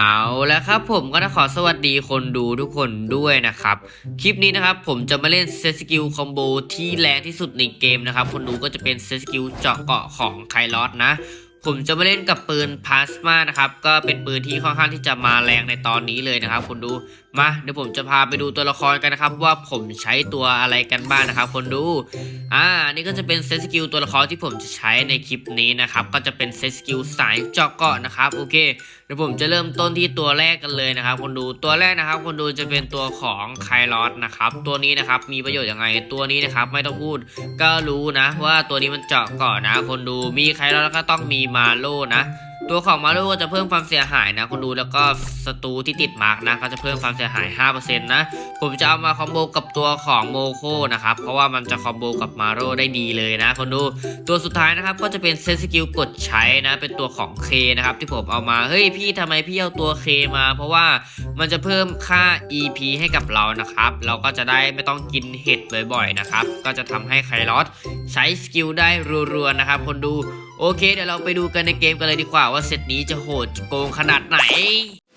เอาแล้วครับผมก็ต้องขอสวัสดีคนดูทุกคนด้วยนะครับ คลิปนี้นะครับผมจะมาเล่นเซตสกิลคอมโบที่แรงที่สุดในเกมนะครับ คนดูก็จะเป็นเซตสกิลเจาะเกาะของไคลอสนะ ผมจะมาเล่นกับปืนพลาสมานะครับ ก็เป็นปืนที่ค่อนข้างที่จะมาแรงในตอนนี้เลยนะครับ คนดู มาเดี๋ยวผมจะพาไปดูตัวละครกันนะครับ ว่าผมใช้ตัวอะไรกันบ้างนะครับคนดู อ่า นี่ก็จะเป็นเซตสกิลตัวละครที่ผมจะใช้ในคลิปนี้นะครับ ก็จะเป็นเซตสกิลสายเจาะเกาะนะครับ โอเค เดี๋ยวผมจะเริ่มต้นที่ตัวแรกกันเลยนะครับ คนดู ตัวแรกนะครับ คนดูจะเป็นตัวของไคลอสนะครับ ตัวนี้นะครับมีประโยชน์ยังไง ตัวนี้นะครับไม่ต้องพูด ก็รู้นะว่าตัวนี้มันเจาะเกาะนะ คนดู มีไคลอสแล้วก็ต้องมีมาโลนะ ตัวของมาโลก็จะเพิ่มความเสียหายนะคนดูแล้วก็ศัตรูที่ติดมาร์กนะก็จะเพิ่มความเสียหาย 5%นะผมจะเอามาคอมโบกับตัวของโมโคนะครับ เพราะว่ามันจะคอมโบกับมาโรได้ดีเลยนะคนดูตัวสุดท้ายนะครับก็จะเป็นเซนสกิลกดใช้นะ เป็นตัวของเคนะครับที่ผมเอามาเฮ้ยพี่ทำไมพี่เอาตัวเคมา เพราะว่ามันจะเพิ่มค่า EP ให้กับเรานะครับ เราก็จะได้ไม่ต้องกินเห็ดบ่อยๆนะครับก็จะทำให้ไคลอสใช้สกิลได้รัวๆนะครับคนดู โอเค เดี๋ยวเราไปดูกันในเกมกันเลยดีกว่าว่าเซตนี้จะโหดโกงขนาดไหน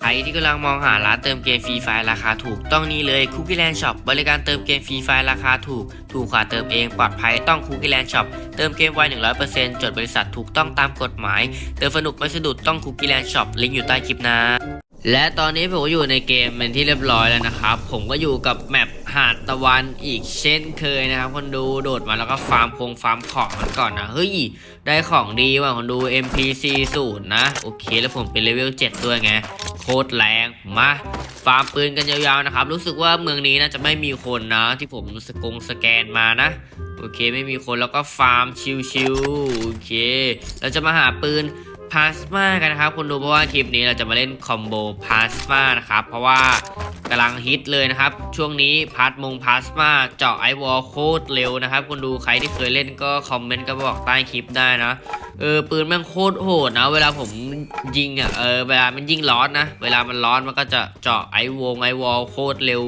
ใครที่กำลังมองหาร้านเติมเกมฟรีไฟล์ราคาถูกต้องนี่เลยคุกกี้แลนด์ช็อปบริการเติมเกมฟรีไฟล์ราคาถูก ถูกกว่าเติมเองปลอดภัยต้องคุกกี้แลนด์ช็อปเติมเกมไว 100%จดบริษัทถูกต้องตามกฎหมาย เติมสนุกไม่สะดุดต้องคุกกี้แลนด์ช็อปลิงก์อยู่ใต้คลิปนะ และตอนนี้ผมก็อยู่ในเกมเป็นที่เรียบร้อยแล้วนะครับ ผมก็อยู่กับแมปหาดตะวันอีกเช่นเคยนะครับ คนดูโดดมาแล้วก็ฟาร์มคงฟาร์มของมันก่อนนะ เฮ้ย ได้ของดีว่ะคนดู MPC 0นะ โอเคแล้วผมเป็นเลเวล 7 ด้วยไง โคตรแรงมาฟาร์มปืนกันยาวๆนะครับ รู้สึกว่าเมืองนี้น่าจะไม่มีคนนะ ที่ผมสกงสแกนมานะ โอเคไม่มีคนแล้วก็ฟาร์มชิวๆโอเค เราจะมาหาปืน พาสมากันนะครับคุณดูเพราะว่าคลิปนี้เราจะมาเล่นคอมโบพาสมานะครับเพราะว่ากำลังฮิตเลยนะครับ ช่วงนี้พาร์สมงพาสมาเจาะไอวอลโคตรเร็วนะครับคุณดูใครที่เคยเล่นก็คอมเมนต์ก็บอกใต้คลิปได้นะเออปืนแม่งโคตรโหดนะ เวลาผมยิงอะเออเวลามันยิงร้อนนะ เวลามันร้อนมันก็จะเจาะไอวงไอวอลโคตรเร็ว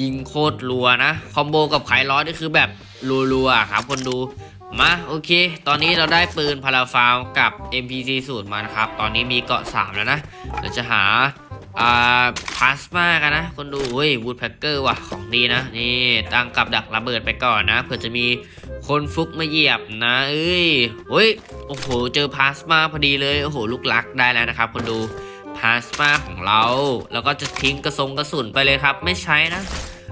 ยิงโคตรรัวนะคอมโบกับไขร้อนนี่คือแบบรัวๆครับคนดู มาโอเค ตอนนี้เราได้ปืนพาราฟาวกับ MPC 0มานะครับ ตอนนี้มีเกาะ 3 แล้วนะ เราจะหาอ่าพลาสมากันนะ คนดูเฮ้ยวูดแพคเกอร์ว่ะ ของดีนะ นี่ตั้งกับดักระเบิดไปก่อนนะ เผื่อจะมีคนฟุกมาเหยียบนะเอ้ยเฮ้ย โอ้โห เจอพลาสมาพอดีเลย โอ้โห ลูกลักได้แล้วนะครับ คนดูพลาสมาของเรา แล้วก็จะทิ้งกระสงกระสุนไปเลยครับ ไม่ใช้นะ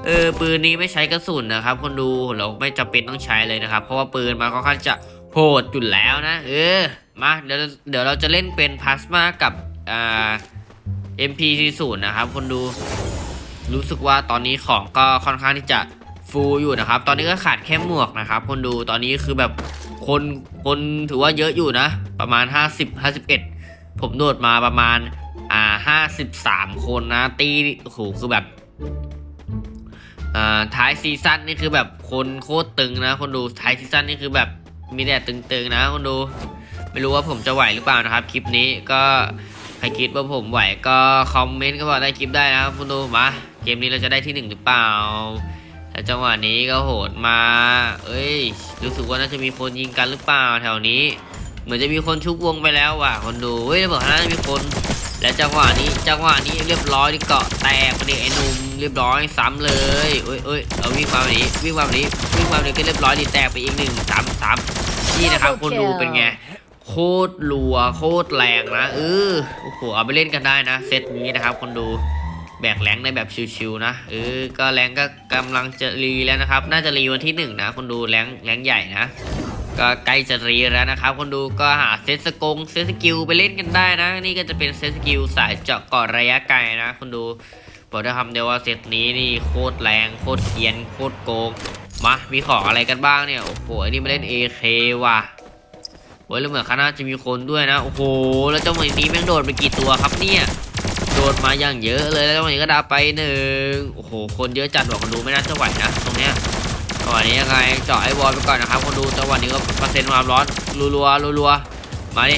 เออปืนนี้ไม่ใช้กระสุนนะครับ คนดูเราไม่จำเป็นต้องใช้เลยนะครับ เพราะว่าปืนมันค่อนข้างจะโหดอยู่แล้วนะ เออมาเดี๋ยวเดี๋ยวเราจะเล่นเป็นพลาสมากับอ่า MP40 นะครับ คนดูรู้สึกว่าตอนนี้ของก็ค่อนข้างที่จะฟูอยู่นะครับ ตอนนี้ก็ขาดแค่หมวกนะครับ คนดูตอนนี้คือแบบคนคนถือว่าเยอะอยู่นะ ประมาณ 50 51 ผมโดดมาประมาณอ่า53 คนนะตีโอ้โหคือแบบ อ่าท้ายซีซั่นนี่คือแบบคนโคตรตึงนะคนดูท้ายซีซั่นนี่คือแบบมีแต่ตึงๆนะคนดู ไม่รู้ว่าผมจะไหวหรือเปล่านะครับคลิปนี้ก็ใครคิดว่าผมไหวก็คอมเมนต์ก็บอกได้คลิปได้นะครับคุณดูมาเกมนี้เราจะได้ที่หนึ่งหรือเปล่าแต่จังหวะนี้ก็โหดมา เอ้ย รู้สึกว่าน่าจะมีคนยิงกันหรือเปล่าแถวนี้ เหมือนจะมีคนชุบวงไปแล้วว่ะ คนดู เฮ้ยบอกน่าจะมีคน และจังหวะนี้จังหวะนี้เรียบร้อยที่เกาะแตกประเดี๋ยวไอ้หนุ่มเรียบร้อยซ้ำเลยเอ้ยเอ้ยเอาวิ่งมาแบบนี้วิ่งมาแบบนี้วิ่งมาแบบนี้ก็เรียบร้อยดีแตกไปอีกหนึ่งสามสามนี่นะครับคนดูเป็นไงโคตรรัวโคตรแรงนะเออโอ้โหเอาไปเล่นกันได้นะเซตนี้นะครับคนดูแบกแรงได้แบบชิวๆนะเออก็แรงก็กำลังจะรีแล้วนะครับ น่าจะรีวันที่หนึ่งนะคนดูแรงแรงใหญ่นะ ก็ใกล้จะรีแล้วนะครับ คนดูก็หาเซตสกงเซตสกิลไปเล่นกันได้นะ นี่ก็จะเป็นเซตสกิลสายเจาะเกาะระยะไกลนะ คนดูบอกได้คำเดียวว่าเซตนี้นี่โคตรแรงโคตรเกียนโคตรโกงมามีของอะไรกันบ้างเนี่ยโอ้โหอันนี้มาเล่น AK ว่ะโอ้ยแล้วเหมือนข้างหน้าจะมีคนด้วยนะโอ้โหแล้วเจ้าหมีนี้แม่งโดดไปกี่ตัวครับเนี่ยโดดมาอย่างเยอะเลยแล้วเจ้าหมีก็ดาไปหนึ่งโอ้โหคนเยอะจัดบอกคนดูไม่น่าจะไหวนะตรงเนี้ย วะนี้ยังไงเจาะไอ้บอลไปก่อนนะครับคนดูจังหวะนี้ก็เปอร์เซ็นต์ความร้อนรัวรัวรัวๆมาดิ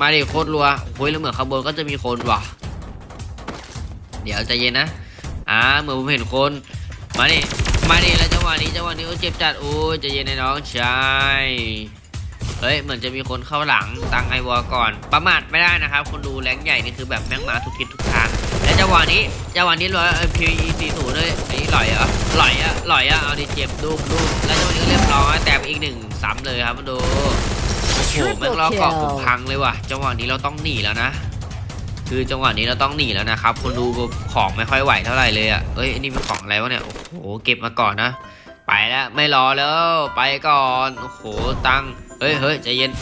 มาดิโคตรรัวโอ้ยแล้วเหมือนข้างบนก็จะมีคนว่ะ เดี๋ยวใจเย็นนะอ่าเหมือนผมเห็นคน มาดิมาดิแล้วจังหวะนี้จังหวะนี้โอ้เจ็บจัดโอ้ยใจเย็นนะน้องชายเฮ้ยเหมือนจะมีคนเข้าหลังตังไอวอลก่อน ประมาทไม่ได้นะครับ คนดูแรงใหญ่นี่คือแบบแม่งมาทุกทิศทุก จังหวะนี้จังหวะนี้ร้อยพีสี่ศูนย์เลยไอ้นี่หล่อยเหรอหล่อยอะหล่อยอะเอาดิเจ็บดูดูแล้วจังหวะนี้ก็เรียบร้อยแต่อีกหนึ่งซ้ำเลยครับมาดูโอ้โหแม่งล้อเกาะผมพังเลยว่ะ จังหวะนี้เราต้องหนีแล้วนะ คือจังหวะนี้เราต้องหนีแล้วนะครับคนดูของไม่ค่อยไหวเท่าไหร่เลยอะเอ้ยนนี้เป็นของอะไรวะเนี่ยโอ้โหเก็บมาก่อนนะไปแล้วไม่รอแล้วไปก่อนโอ้โหตังเฮ้ยเฮ้ยใจเย็น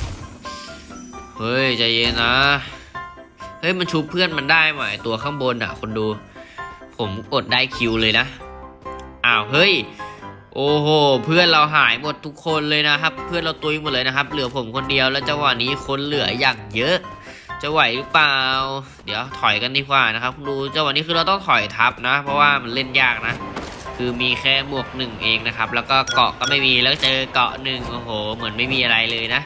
เฮ้ยใจเย็นนะ เฮ้ยมันชูเพื่อนมันได้ไหมตัวข้างบนอะคนดู ผมกดได้คิวเลยนะ อ้าวเฮ้ย โอ้โหเพื่อนเราหายหมดทุกคนเลยนะครับ เพื่อนเราตุยหมดเลยนะครับ เหลือผมคนเดียวแล้วจังหวะนี้คนเหลืออย่างเยอะ จะไหวหรือเปล่า เดี๋ยวถอยกันดีกว่านะครับคุณดูจังหวะนี้คือเราต้องถอยทับนะ เพราะว่ามันเล่นยากนะคือมีแค่หมวกหนึ่งเองนะครับ แล้วก็เกาะก็ไม่มีแล้วเจอเกาะหนึ่งโอ้โห เหมือนไม่มีอะไรเลยนะ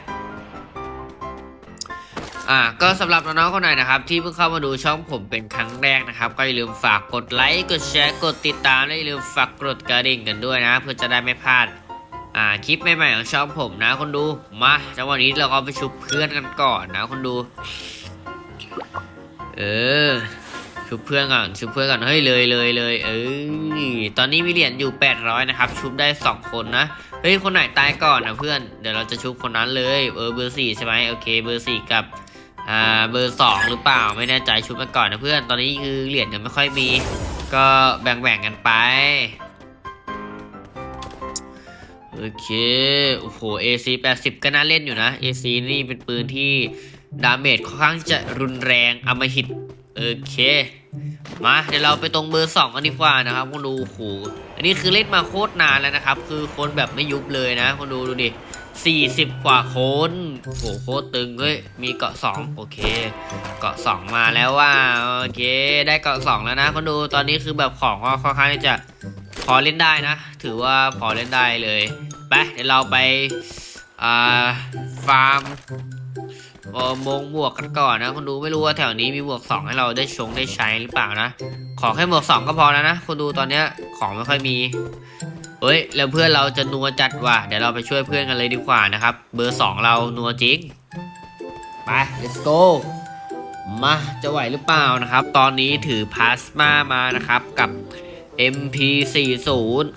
อ่าก็สำหรับน้องๆคนไหนนะครับ ที่เพิ่งเข้ามาดูช่องผมเป็นครั้งแรกนะครับ ก็อย่าลืมฝากกดไลค์กดแชร์กดติดตามและอย่าลืมฝากกดกระดิ่งกันด้วยนะ เพื่อจะได้ไม่พลาดอ่าคลิปใหม่ๆของช่องผมนะคนดูมาจังหวะนี้เราก็ไปชุบเพื่อนกันก่อนนะคนดู เออชุบเพื่อนก่อนชุบเพื่อนก่อนเฮ้ยเลยเลยเลยเออตอนนี้มีเหรียญอยู่ 800 นะครับ ชุบได้ 2 คนนะเฮ้ยคนไหนตายก่อนนะเพื่อนเดี๋ยวเราจะชุบคนนั้นเลยเออเบอร์สี่ใช่ไหมโอเคเบอร์สี่กับ อ่าเบอร์สองหรือเปล่าไม่แน่ใจชุบไปก่อนนะเพื่อนตอนนี้คือเหรียญยังไม่ค่อยมี ก็แบ่งๆกันไปโอเค โอ้โห AC 80 ก็น่าเล่นอยู่นะ AC นี่เป็นปืนที่ ดาเมจค่อนข้างจะรุนแรงอมหิต โอเค มาเดี๋ยวเราไปตรงเบอร์สองกันดีกว่านะครับคุณดูโอ้โหอันนี้คือเล่นมาโคตรนานแล้วนะครับ คือคนแบบไม่ยุบเลยนะคุณดูดูดิ สี่สิบกว่าคนโอ้โหโคตรตึงเฮ้ยมีเกาะสองโอเค เกาะสองมาแล้วว่าโอเค ได้เกาะสองแล้วนะคุณดูตอนนี้คือแบบของก็ค่อนข้างที่จะพอเล่นได้นะ ถือว่าพอเล่นได้เลยไปเดี๋ยวเราไปอ่าฟาร์มมงบวกกันก่อนนะคุณดูไม่รู้ว่าแถวนี้มีบวกสองให้เราได้ชงได้ใช้หรือเปล่านะ ขอแค่บวกสองก็พอแล้วนะคุณดูตอนเนี้ยของไม่ค่อยมี เฮ้ยแล้วเพื่อนเราจะนัวจัดว่ะเดี๋ยวเราไปช่วยเพื่อนกันเลยดีกว่านะครับ เบอร์สองเรานัวจริงไป let's go มาจะไหวหรือเปล่านะครับ ตอนนี้ถือพลาสมามานะครับ กับ MP40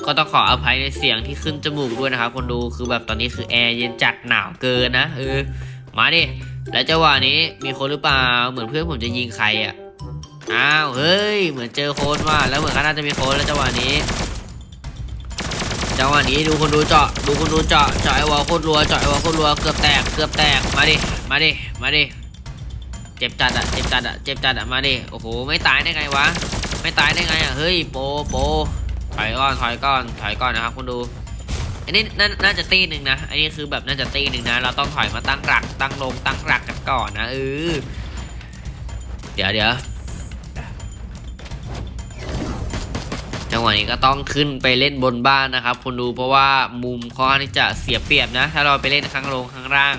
ก็ต้องขออภัยในเสียงที่ขึ้นจมูกด้วยนะครับ คนดูคือแบบตอนนี้คือแอร์เย็นจัดหนาวเกินนะเออมาดิแล้วจังหวะนี้มีคนหรือเปล่า เหมือนเพื่อนผมจะยิงใครอะอ้าวเฮ้ย เหมือนเจอโคนว่าแล้วเหมือนก็น่าจะมีโคนแล้วจังหวะนี้ จังหวะนี้ดูคนดูเจาะดูคนดูเจาะเจาะไอ้วอลโคตรรัวเจาะไอ้วอลโคตรรัวเกือบแตกเกือบแตกมาดิมาดิมาดิเจ็บจัดอะเจ็บจัดอะเจ็บจัดอะมาดิโอ้โหไม่ตายได้ไงวะไม่ตายได้ไงอะเฮ้ยโปโปถอยก่อนถอยก่อนถอยก่อนนะครับคุณดูอันนี้นาน่าจะตีหนึ่งนะอันนี้คือแบบน่าจะตีหนึ่งนะเราต้องถอยมาตั้งหลักตั้งลงตั้งหลักกันก่อนนะเออเดี๋ยวเดี๋ยว จังหวะนี้ก็ต้องขึ้นไปเล่นบนบ้านนะครับคุณดูเพราะว่ามุมค่อนที่จะเสียเปรียบนะ ถ้าเราไปเล่นข้างลงข้างล่าง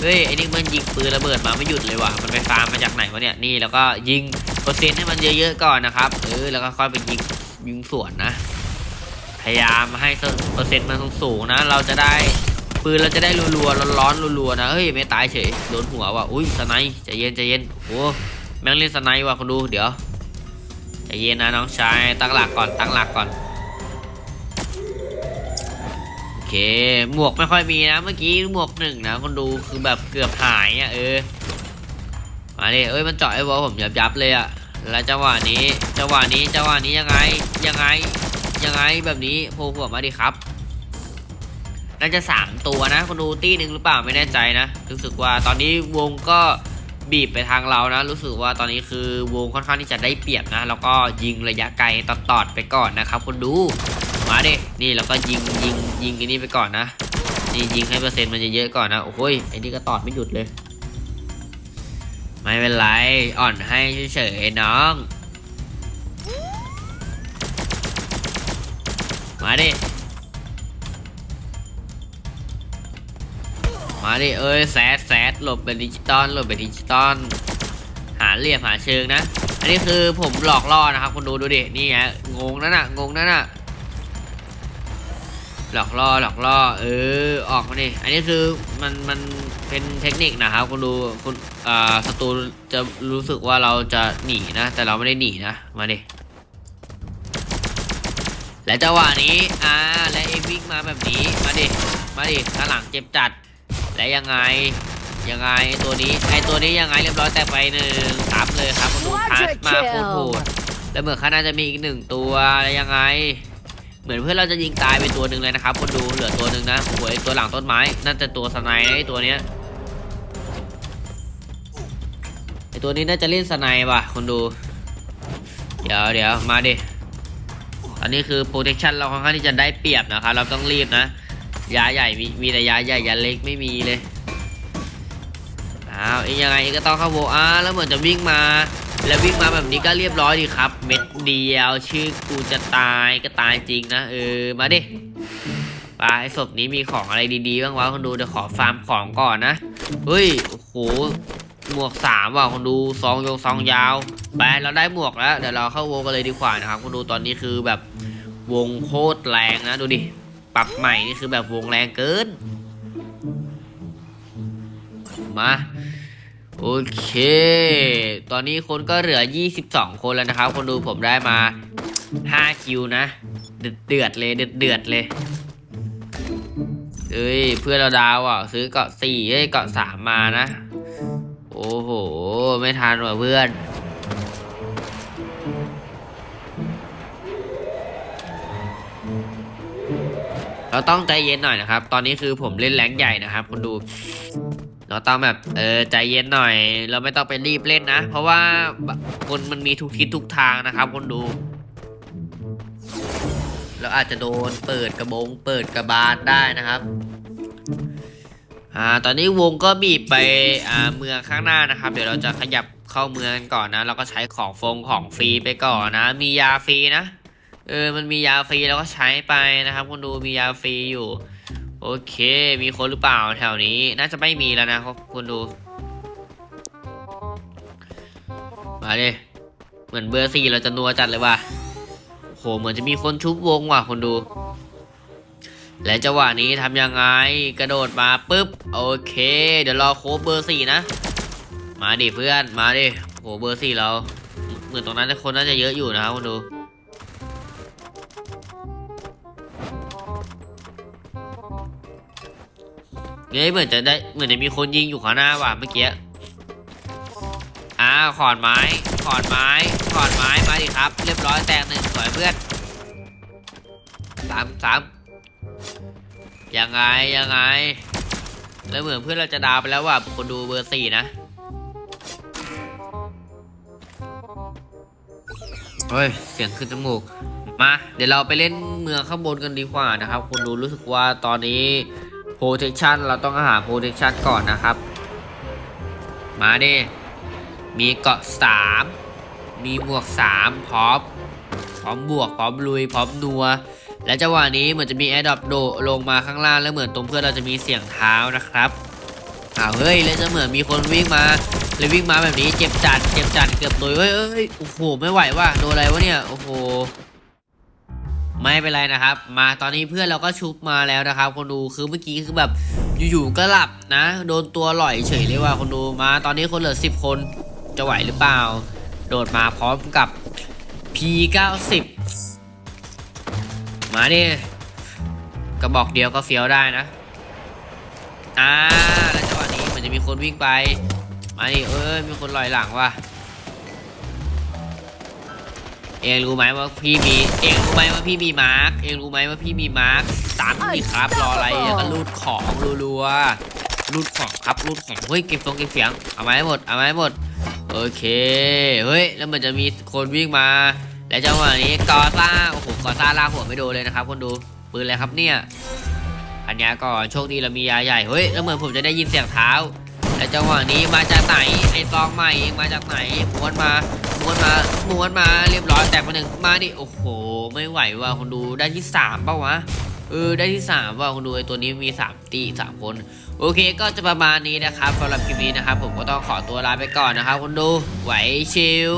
เฮ้ยไอ้นี่มันยิงปืนระเบิดมาไม่หยุดเลยว่ะมันไปฟาร์มมาจากไหนวะเนี่ยนี่แล้วก็ยิงเปอร์เซ็นต์ให้มันเยอะๆก่อนนะครับเออแล้วก็ค่อยไปยิงยิงสวนนะ พยายามให้เปอร์เซ็นต์มันสูงๆนะ เราจะได้ปืนเราจะได้รัวๆร้อนๆรัวๆนะเฮ้ยไม่ตายเฉยโดนหัวว่ะอุ้ยสไนใจเย็นใจเย็นโอ้แม่งเล่นสไนว่ะคนดูเดี๋ยว ใจเย็นนะน้องชายตั้งหลักก่อนตั้งหลักก่อนโอเคหมวกไม่ค่อยมีนะเมื่อกี้หมวกหนึ่งนะคนดูคือแบบเกือบหายอะเออมาดิเอ้ยมันเจาะไอ้บอลผมยับยับเลยอะแล้วจังหวะนี้จังหวะนี้จังหวะนี้ยังไงยังไงยังไงแบบนี้โผล่หัวมาดิครับน่าจะสามตัวนะคนดูตี้หนึ่งหรือเปล่าไม่แน่ใจนะรู้สึกว่าตอนนี้วงก็ บีบไปทางเรานะ รู้สึกว่าตอนนี้คือวงค่อนข้างที่จะได้เปรียบนะ แล้วก็ยิงระยะไกลตอดๆไปก่อนนะครับคนดูมาดินี่แล้วก็ยิงยิงยิงอันนี้ไปก่อนนะนี่ยิงให้เปอร์เซ็นต์มันเยอะๆก่อนนะโอ้โหยไอ้นี่ก็ตอดไม่หยุดเลย ไม่เป็นไรอ่อนให้เฉยๆน้อง มาดิ มาดิเอ้ยแซดแซดหลบเป็นดิจิตอลหลบเป็นดิจิตอลหาเหลี่ยมหาเชิงนะ อันนี้คือผมหลอกล่อนะครับคุณดูดูดินี่ฮะงงนั่นน่ะงงนั่นน่ะหลอกล่อหลอกล่อเออออกมาดิอันนี้คือมันมันเป็นเทคนิคนะครับคุณดูคุณอ่าศัตรูจะรู้สึกว่าเราจะหนีนะ แต่เราไม่ได้หนีนะมาดิและจังหวะนี้อ่าและเอ็กวิ่งมาแบบนี้มาดิมาดิข้างหลังเจ็บจัด และยังไงยังไงตัวนี้ไอตัวนี้ยังไงเรียบร้อยแต่ไปหนึ่งสามเลยครับคุณดูพาสมาโคตรโหดแล้วเหมือนข้างหน้าจะมีอีกหนึ่งตัวแล้วยังไง เหมือนเพื่อนเราจะยิงตายไปตัวหนึ่งเลยนะครับคนดูเหลือตัวหนึ่งนะโอ้โหไอ้ตัวหลังต้นไม้น่าจะตัวสไนด์นะไอ้ตัวเนี้ยไอ้ตัวนี้น่าจะเล่นสไนด์ว่ะคนดู เดี๋ยวเดี๋ยวมาดิอันนี้คือโปรเทคชันเราค่อนข้างที่จะได้เปรียบนะครับเราต้องรีบนะ ยาใหญ่มีมีแต่ยาใหญ่ยาเล็กไม่มีเลยอ้าวเอ้ยยังไงก็ต้องเข้าโบอาแล้วเหมือนจะวิ่งมา แล้ววิ่งมาแบบนี้ก็เรียบร้อยดีครับ เม็ดเดียวชื่อกูจะตายก็ตายจริงนะเออมาดิไปศพนี้มีของอะไรดีๆบ้างวะคนดูเดี๋ยวขอฟาร์มของก่อนนะเฮ้ยโอ้โหหมวกสามว่ะคนดูซองยงซองยาวไปเราได้หมวกแล้วเดี๋ยวเราเข้าวงกันเลยดีกว่านะครับคนดูตอนนี้คือแบบวงโคตรแรงนะดูดิ ปรับใหม่นี่คือแบบวงแรงเกิน มา โอเค ตอนนี้คนก็เหลือ 22 คนแล้วนะครับ คนดูผมได้มา 5 คิวนะ เดือดเดือดเลยเดือดเดือดเลยเอ้ยเพื่อนเราดาวอะ ซื้อเกาะสี่เอ้ยเกาะสามมานะ โอ้โห ไม่ทันว่ะเพื่อน เราต้องใจเย็นหน่อยนะครับ ตอนนี้คือผมเล่นแรงใหญ่นะครับคนดู เราต้องแบบเออใจเย็นหน่อย เราไม่ต้องไปรีบเล่นนะ เพราะว่าคนมันมีทุกทิศทุกทางนะครับคนดู เราอาจจะโดนเปิดกระบงเปิดกระบาลได้นะครับอ่าตอนนี้วงก็บีบไปอ่าเมืองข้างหน้านะครับ เดี๋ยวเราจะขยับเข้าเมืองกันก่อนนะ เราก็ใช้ของฟงของฟรีไปก่อนนะ มียาฟรีนะ เออมันมียาฟรีเราก็ใช้ไปนะครับคนดูมียาฟรีอยู่ โอเค มีคนหรือเปล่าแถวนี้ น่าจะไม่มีแล้วนะครับคุณดู มาเดิเหมือนเบอร์สี่เราจะนัวจัดเลยว่ะโหเหมือนจะมีคนชุบวงว่ะคนดู และจังหวะนี้ทำยังไงกระโดดมาปุ๊บโอเค เดี๋ยวรอโค้ชเบอร์สี่นะ มาดิเพื่อนมาดิโหเบอร์สี่เรา เหมือนตรงนั้นคนน่าจะเยอะอยู่นะครับคุณดู เฮ้ยเหมือนจะได้เหมือนจะมีคนยิงอยู่ข้างหน้าว่ะเมื่อกี้อ้าขอนไม้ขอนไม้ขอนไม้มาดิครับ เรียบร้อยแตกหนึ่งสวยเพื่อนสามสามยังไงยังไง แล้วเหมือนเพื่อนเราจะดาวไปแล้วว่ะคนดูเบอร์สี่นะเฮ้ยเสียงขึ้นจมูกมา เดี๋ยวเราไปเล่นเมืองข้างบนกันดีกว่านะครับ คนดูรู้สึกว่าตอนนี้ protection เราต้องหา protection ก่อนนะครับ มาดิมีเกาะสามมีหมวกสามพร้อม พร้อมบวก พร้อมลุย พร้อมนัว และจังหวะนี้เหมือนจะมีแอร์ดรอปโดลงมาข้างล่างแล้วเหมือนตรงเพื่อนเราจะมีเสียงเท้านะครับอ้าวเฮ้ยแล้วจะเหมือนมีคนวิ่งมาเลยวิ่งมาแบบนี้เจ็บจัดเจ็บจัดเกือบตุยเฮ้ยเฮ้ยโอ้โหไม่ไหวว่ะโดนอะไรวะเนี่ยโอ้โห ไม่เป็นไรนะครับ มาตอนนี้เพื่อนเราก็ชุบมาแล้วนะครับคนดูคือเมื่อกี้คือแบบอยู่ๆก็หลับนะ โดนตัวหล่อยเฉยเลยว่าคนดูมาตอนนี้คนเหลือสิบคนจะไหวหรือเปล่า โดดมาพร้อมกับ P90 มาดิกระบอกเดียวก็เฟี้ยวได้นะอ่าแล้วจังหวะนี้มันจะมีคนวิ่งไปมาดิเอ้ยมีคนลอยหลังว่ะ เองรู้ไหมว่าพี่มี เองรู้ไหมว่าพี่มีมาร์กเองรู้ไหมว่าพี่มีมาร์กตามพี่ครับรออะไรเดี๋ยวก็รูดของรัวๆรูดของครับรูดของเฮ้ยเก็บทรงเก็บเสียงเอามาให้หมดเอามาให้หมดโอเคเฮ้ยแล้วมันจะมีคนวิ่งมา และจังหวะนี้กอซ่าโอ้โหกอซ่าลากหัวไม่โดนเลยนะครับคนดูปืนอะไรครับเนี่ยอันนี้ก่อนโชคดีเรามียาใหญ่เฮ้ยแล้วเหมือนผมจะได้ยินเสียงเท้า และจังหวะนี้มาจากไหนไอ้ซองใหม่มาจากไหนม้วนมาม้วนมาม้วนมาเรียบร้อยแตกมาหนึ่งมาดิโอ้โห ไม่ไหวว่ะคนดูได้ที่สามเปล่าวะเออได้ที่สามว่ะคนดูไอ้ตัวนี้มีสามตีสามคน โอเคก็จะประมาณนี้นะครับสำหรับคลิปนี้นะครับ ผมก็ต้องขอตัวลาไปก่อนนะครับคนดูไหวชิล